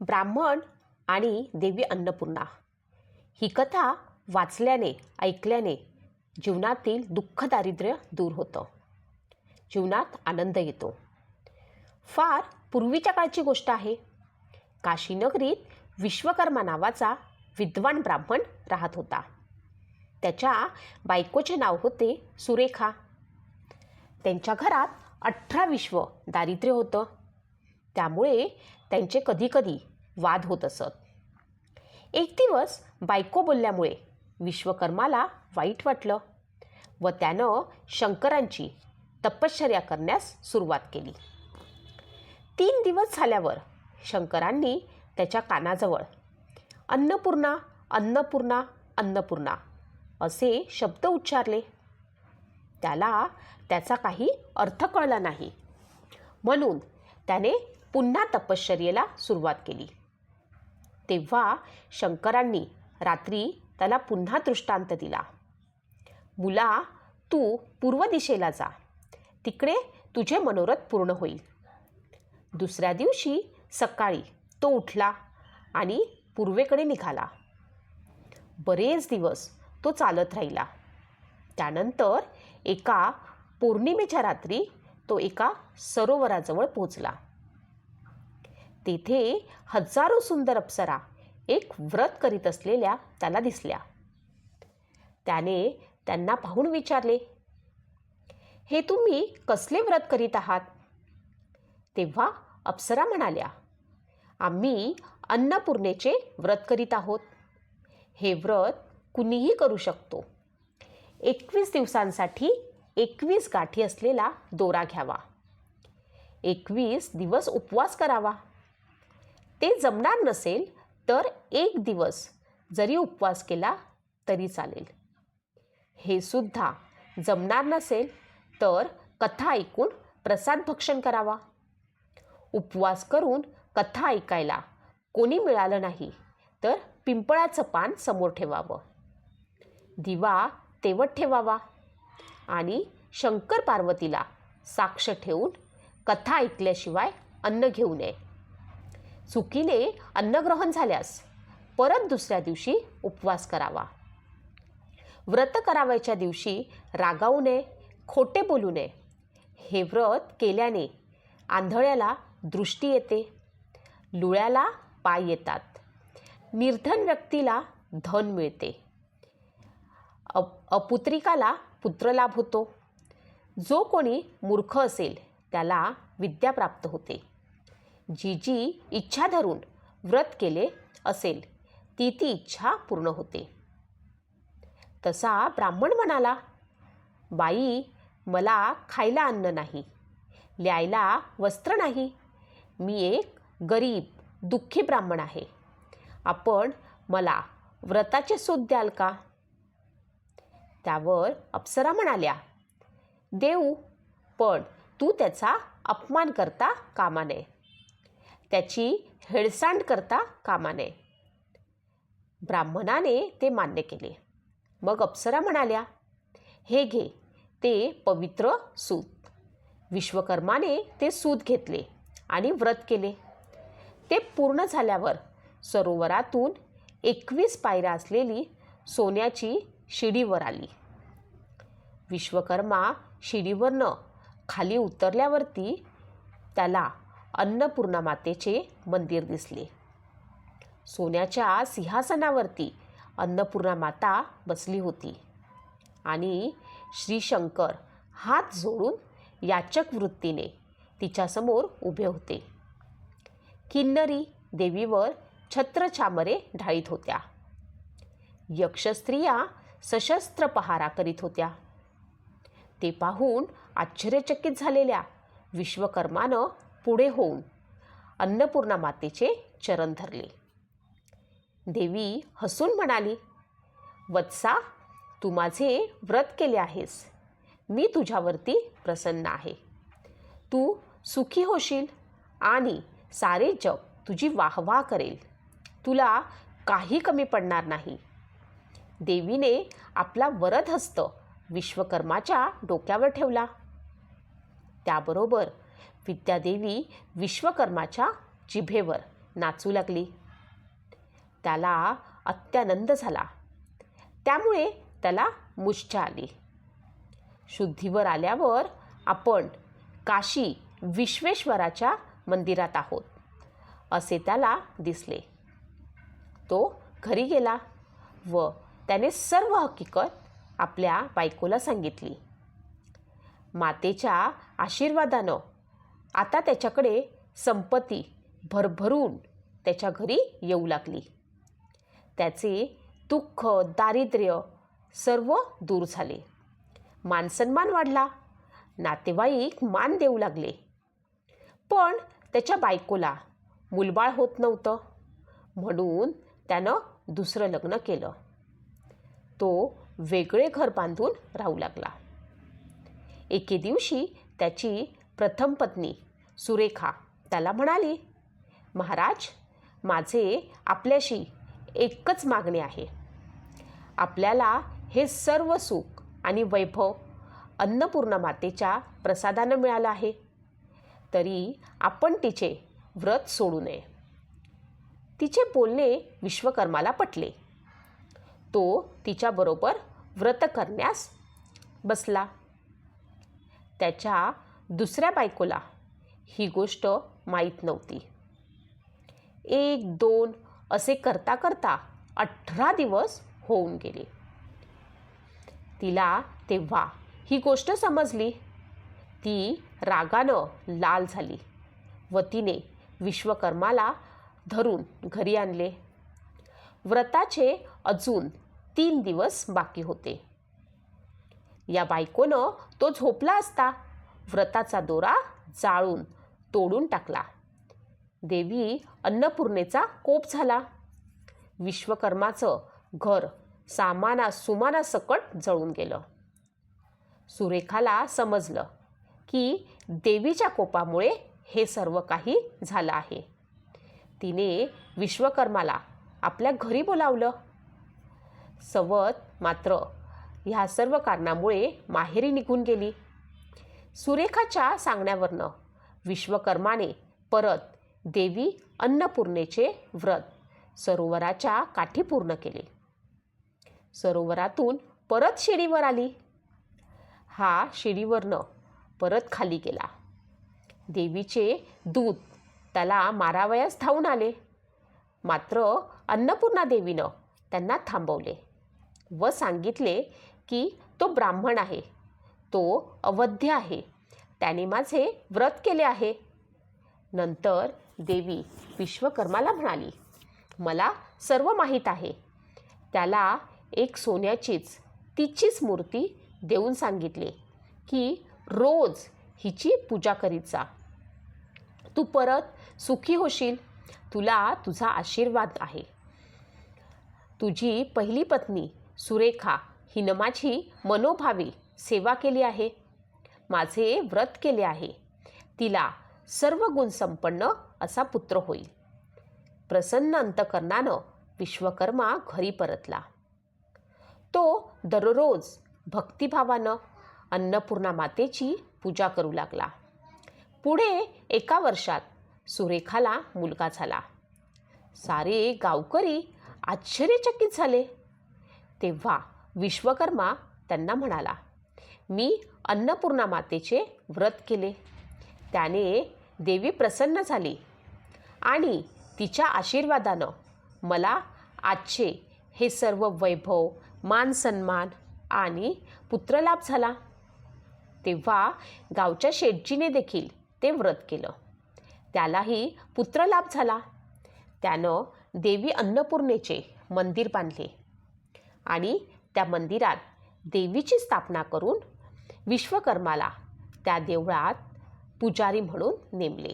ब्राह्मण आणि देवी अन्नपूर्णा. ही कथा वाचल्याने ऐकल्याने जीवनातील दुःख दारिद्र्य दूर होतं. जीवनात आनंद येतो. फार पूर्वीच्या काळची गोष्ट आहे. काशीनगरीत विश्वकर्मा नावाचा विद्वान ब्राह्मण राहत होता. त्याच्या बायकोचे नाव होते सुरेखा. त्यांच्या घरात अठरा विश्व दारिद्र्य होतं. त्यामुळे त्यांचे कधीकधी वाद होत असत. एक दिवस बायको बोलल्यामुळे विश्वकर्माला वाईट वाटलं व त्यानं शंकरांची तपश्चर्या करण्यास सुरुवात केली. तीन दिवस झाल्यावर शंकरांनी त्याच्या कानाजवळ अन्नपूर्णा अन्नपूर्णा अन्नपूर्णा असे शब्द उच्चारले. त्याला त्याचा काही अर्थ कळला नाही. म्हणून त्याने पुन्हा तपश्चर्येला सुरुवात केली. तेव्हा शंकरांनी रात्री त्याला पुन्हा दृष्टांत दिला. मुला तू पूर्व दिशेला जा. तिकडे तुझे मनोरथ पूर्ण होईल. दुसऱ्या दिवशी सकाळी तो उठला आणि पूर्वेकडे निघाला. बरेच दिवस तो चालत राहिला. त्यानंतर एका पौर्णिमेच्या रात्री तो एका सरोवराजवळ पोचला तेथे हजारो सुंदर अप्सरा एक व्रत करीत असलेल्या त्याला दिसल्या. त्याने त्यांना पाहून विचारले हे तुम्ही कसले व्रत करीत आहात? तेव्हा अप्सरा म्हणाल्या आम्ही अन्नपूर्णेचे व्रत करीत आहोत. हे व्रत कुणीही करू शकतो. एकवीस दिवसांसाठी एकवीस गाठी असलेला दोरा घ्यावा. एकवीस दिवस उपवास करावा. ते जमणार नसेल तर एक दिवस जरी उपवास केला तरी चालेल. हे सुद्धा जमणार नसेल तर कथा ऐकून प्रसाद भक्षण करावा. उपवास करून कथा ऐकायला कोणी मिळालं नाही तर पिंपळाचं पान समोर ठेवावं. दिवा तेवत ठेवावा आणि शंकर पार्वतीला साक्ष ठेवून कथा ऐकल्याशिवाय अन्न घेऊ नये. चुकीने अन्नग्रहण झाल्यास परत दुसऱ्या दिवशी उपवास करावा. व्रत करावयाच्या दिवशी रागावू नये खोटे बोलू नये. हे व्रत केल्याने आंधळ्याला दृष्टी येते लुळ्याला पाय येतात. निर्धन व्यक्तीला धन मिळते. अप अपुत्रिकाला पुत्रलाभ होतो. जो कोणी मूर्ख असेल त्याला विद्या प्राप्त होते. जी जी इच्छा धरून व्रत केले असेल ती ती इच्छा पूर्ण होते. तसा ब्राह्मण म्हणाला बाई मला खायला अन्न नाही ल्यायला वस्त्र नाही. मी एक गरीब दुःखी ब्राह्मण आहे. आपण मला व्रताचे सूत द्याल का? त्यावर अप्सरा म्हणाल्या देऊ पण तू त्याचा अपमान करता कामा नये. त्याची हेळसांड करता कामा नये ब्राह्मणाने ते मान्य केले. मग अप्सरा म्हणाल्या हे घे ते पवित्र सूत. विश्वकर्माने ते सूत घेतले आणि व्रत केले. ते पूर्ण झाल्यावर सरोवरातून एकवीस पायऱ्या असलेली सोन्याची शिडीवर आली. विश्वकर्मा शिडीवरनं खाली उतरल्यावरती त्याला अन्नपूर्णा मातेचे मंदिर दिसले. सोन्याच्या सिंहासनावरती अन्नपूर्णा माता बसली होती आणि श्रीशंकर हात जोडून याचक वृत्तीने तिच्यासमोर उभे होते. किन्नरी देवीवर छत्रछामरे ढाळीत होत्या. यक्षस्त्रिया सशस्त्र पहारा करीत होत्या. ते पाहून आश्चर्यचकित झालेल्या विश्वकर्मानं पुढे होऊन अन्नपूर्णा मातेचे चरण धरले. देवी हसून म्हणाली वत्सा तू माझे व्रत केले आहेस. मी तुझ्यावरती प्रसन्न आहे. तू सुखी होशील आणि सारे जग तुझी वाहवा करेल. तुला काही कमी पडणार नाही. देवीने आपला वरद हस्त विश्वकर्माच्या डोक्यावर ठेवला. त्याबरोबर विद्यादेवी विश्वकर्माच्या जिभेवर नाचू लागली. त्याला अत्यानंद झाला. त्यामुळे त्याला मुष्ठा आली. शुद्धीवर आल्यावर आपण काशी विश्वेश्वराच्या मंदिरात आहोत असे त्याला दिसले. तो घरी गेला व त्याने सर्व हकीकत आपल्या बायकोला सांगितली. मातेच्या आशीर्वादानं आता त्याच्याकडे संपत्ती भरभरून त्याच्या घरी येऊ लागली. त्याचे दुःख दारिद्र्य सर्व दूर झाले. मानसन्मान वाढला. नातेवाईक मान देऊ लागले. पण त्याच्या बायकोला मुलबाळ होत नव्हतं. म्हणून त्यानं दुसरं लग्न केलं. तो वेगळे घर बांधून राहू लागला. एके दिवशी त्याची प्रथम पत्नी सुरेखा त्याला म्हणाली महाराज माझे आपल्याशी एकच मागणे आहे. आपल्याला हे सर्व सुख आणि वैभव अन्नपूर्णा मातेच्या प्रसादानं मिळालं आहे. तरी आपण तिचे व्रत सोडू नये. तिचे बोलणे विश्वकर्माला पटले. तो तिच्याबरोबर व्रत करण्यास बसला. त्याच्या दुसऱ्या बायकोला ही गोष्ट माहीत नव्हती. एक दोन असे करता करता अठरा दिवस होऊन गेले. तिला तेव्हा ही गोष्ट समजली. ती रागानं लाल झाली व तिने विश्वकर्माला धरून घरी आणले. व्रताचे अजून तीन दिवस बाकी होते. या बायकोनं तो झोपला असता. व्रताचा दोरा जाळून तोडून टाकला. देवी अन्नपूर्णेचा कोप झाला. विश्वकर्माचं घर सामाना सुमानासकट जळून गेलं. सुरेखाला समजलं की देवीच्या कोपामुळे हे सर्व काही झालं आहे. तिने विश्वकर्माला आपल्या घरी बोलावलं. सवत मात्र ह्या सर्व कारणामुळे माहेरी निघून गेली. सुरेखाच्या सांगण्यावरनं विश्वकर्माने परत देवी अन्नपूर्णेचे व्रत सरोवराच्या काठी पूर्ण केले. सरोवरातून परत शिडीवर आली. हा शिडीवरनं परत खाली गेला. देवीचे दूत त्याला मारावयास धावून आले. मात्र अन्नपूर्णा देवीनं त्यांना थांबवले व सांगितले की तो ब्राह्मण आहे. तो अवध्य आहे. त्याने माझे व्रत केले आहे. नंतर देवी विश्वकर्माला म्हणाली मला सर्व माहीत आहे. त्याला एक सोन्याचीच तिचीच मूर्ती देऊन सांगितले की रोज हिची पूजा करीत जा तू परत सुखी होशील. तुला तुझा आशीर्वाद आहे. तुझी पहिली पत्नी सुरेखा हिनं माझी मनोभावी सेवा केली आहे. माझे व्रत केले आहे. तिला सर्व गुणसंपन्न असा पुत्र होईल. प्रसन्न अंतकरणानं विश्वकर्मा घरी परतला. तो दररोज भक्तिभावानं अन्नपूर्णा मातेची पूजा करू लागला. पुढे एका वर्षात सुरेखाला मुलगा झाला. सारे गावकरी आश्चर्यचकित झाले. तेव्हा विश्वकर्मा त्यांना म्हणाला मी अन्नपूर्णा मातेचे व्रत केले. त्याने देवी प्रसन्न झाली आणि तिच्या आशीर्वादानं मला आजचे हे सर्व वैभव मानसन्मान आणि पुत्रलाभ झाला. तेव्हा गावच्या शेटजीने देखील ते व्रत केलं. त्यालाही पुत्रलाभ झाला. त्यानं देवी अन्नपूर्णेचे मंदिर बांधले आणि त्या मंदिरात देवीची स्थापना करून विश्वकर्माला त्या देवळात पुजारी म्हणून नेमले.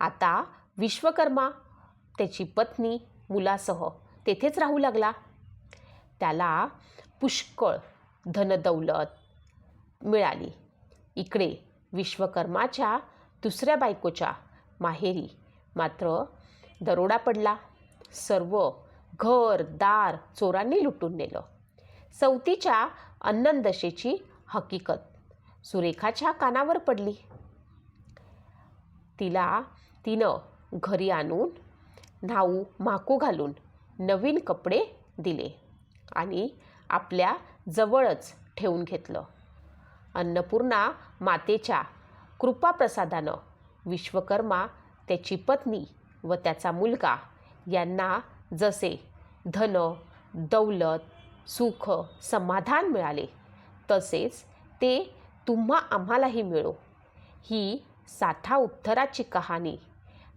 आता विश्वकर्मा त्याची पत्नी मुलासह तेथेच राहू लागला. त्याला पुष्कळ धनदौलत मिळाली. इकडे विश्वकर्माच्या दुसऱ्या बायकोच्या माहेरी मात्र दरोडा पडला. सर्व घर दार चोरांनी लुटून नेलं. सवतीच्या अन्ननदशेची हकीकत. सुरेखाच्या कानावर पडली. तिला तिनं घरी आणून न्हाऊ माकू घालून नवीन कपडे दिले आणि आपल्या जवळच ठेवून घेतलं. अन्नपूर्णा मातेच्या कृपाप्रसादानं विश्वकर्मा त्याची पत्नी व त्याचा मुलगा यांना जसे धन दौलत सुख समाधान मिळाले. तसेच ते तुम्हा आम्हालाही मिळो. ही साठा उत्तराची कहाणी.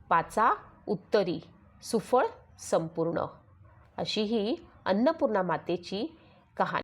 पाचा उत्तरी सुफळ संपूर्ण. अशी ही अन्नपूर्णा मातेची कहाणी.